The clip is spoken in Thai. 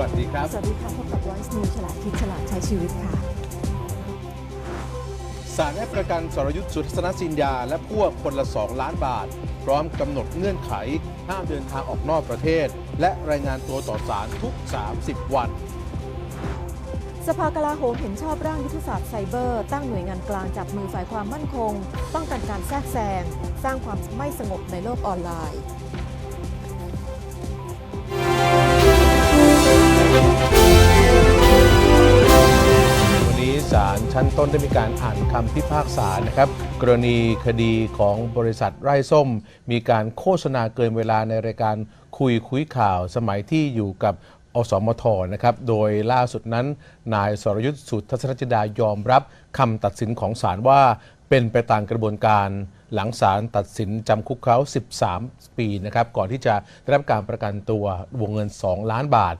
วัสดีครับ สวัสดีครับพบกับ Voice News ฉลาดคิดฉลาดใช้ชีวิตค่ะศาลให้ประกันสรยุทธ์สุทัศนสินยา และพวกคนละ 2 ล้านบาท พร้อมกำหนดเงื่อนไข ห้ามเดินทางออกนอกประเทศ และรายงานตัวต่อศาลทุก 30 วันสภากลาโหมเห็นชอบร่างยุทธศาสตร์ไซเบอร์ ตั้งหน่วยงานกลางจับมือฝ่ายความมั่นคง ป้องกันการแทรกแซง สร้างความไม่สงบในโลกออนไลน์ ศาลชั้นต้นได้มีการอ่านคำพิพากษานะครับ กรณีคดีของบริษัทไร่ส้ม มีการโฆษณาเกินเวลาในรายการคุยคุยข่าวสมัยที่อยู่กับอสมทนะครับ โดยล่าสุดนั้น นายสรยุทธ์สุทัศนจิดายอมรับคำตัดสินของศาลว่าเป็นไปตามกระบวนการหลังศาลตัดสินจำคุกเขา 13 ปีนะครับ ก่อนที่จะได้รับการประกันตัววงเงิน 2 ล้านบาท